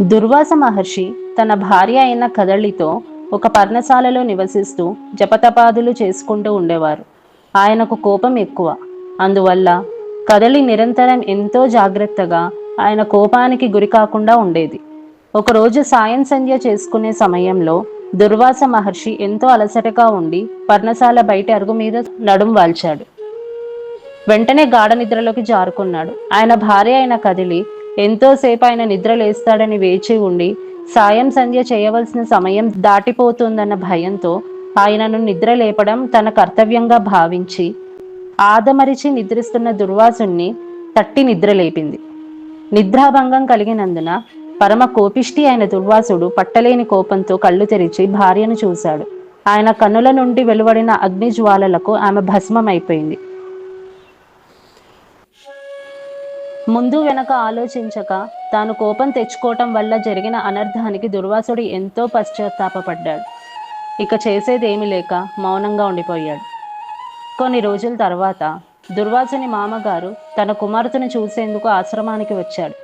దుర్వాస మహర్షి తన భార్య అయిన కదలితో ఒక పర్ణశాలలో నివసిస్తూ జపతపాదులు చేసుకుంటూ ఉండేవారు. ఆయనకు కోపం ఎక్కువ. అందువల్ల కదలి నిరంతరం ఎంతో జాగ్రత్తగా ఆయన కోపానికి గురి కాకుండా ఉండేది. ఒకరోజు సాయం సంధ్య చేసుకునే సమయంలో దుర్వాస మహర్షి ఎంతో అలసటగా ఉండి పర్ణశాల బయట అరుగు మీద నడుం వాల్చాడు. వెంటనే గాఢ నిద్రలోకి జారుకున్నాడు. ఆయన భార్య అయిన కదిలి ఎంతోసేపు ఆయన నిద్ర లేస్తాడని వేచి ఉండి సాయం సంధ్య చేయవలసిన సమయం దాటిపోతుందన్న భయంతో ఆయనను నిద్ర లేపడం తన కర్తవ్యంగా భావించి ఆదమరిచి నిద్రిస్తున్న దుర్వాసుణ్ణి తట్టి నిద్ర లేపింది నిద్రాభంగం కలిగినందున పరమ కోపిష్టి అయిన దుర్వాసుడు పట్టలేని కోపంతో కళ్ళు తెరిచి భార్యను చూశాడు. ఆయన కన్నుల నుండి వెలువడిన అగ్ని జ్వాలలకు ఆమె భస్మమైపోయింది. ముందు వెనక ఆలోచించక తాను కోపం తెచ్చుకోవటం వల్ల జరిగిన అనర్థానికి దుర్వాసుడు ఎంతో పశ్చాత్తాపపడ్డాడు. ఇక చేసేదేమీ లేక మౌనంగా ఉండిపోయాడు. కొన్ని రోజుల తర్వాత దుర్వాసుని మామగారు తన కుమార్తెను చూసేందుకు ఆశ్రమానికి వచ్చాడు.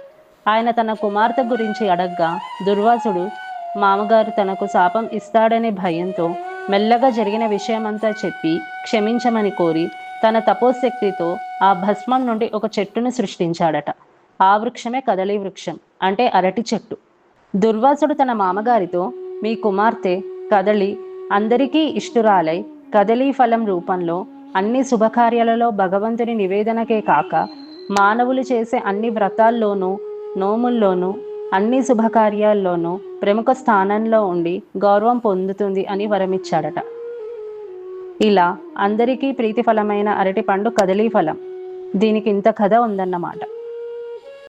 ఆయన తన కుమార్తె గురించి అడగ్గా దుర్వాసుడు మామగారు తనకు శాపం ఇస్తాడనే భయంతో మెల్లగా జరిగిన విషయమంతా చెప్పి క్షమించమని కోరి తన తపోశక్తితో ఆ భస్మం నుండి ఒక చెట్టును సృష్టించాడట. ఆ వృక్షమే కదలి వృక్షం అంటే అరటి చెట్టు. దుర్వాసుడు తన మామగారితో మీ కుమార్తె కదలి అందరికీ ఇష్టురాలై కదలీ ఫలం రూపంలో అన్ని శుభకార్యాలలో భగవంతుని నివేదనకే కాక మానవులు చేసే అన్ని వ్రతాల్లోనూ నోముల్లోనూ అన్ని శుభకార్యాల్లోనూ ప్రముఖ స్థానంలో ఉండి గౌరవం పొందుతుంది అని వరమిచ్చాడట. ఇలా అందరికీ ప్రీతిఫలమైన అరటి పండు కదలీ ఫలం. దీనికి ఇంత కథ ఉందన్నమాట.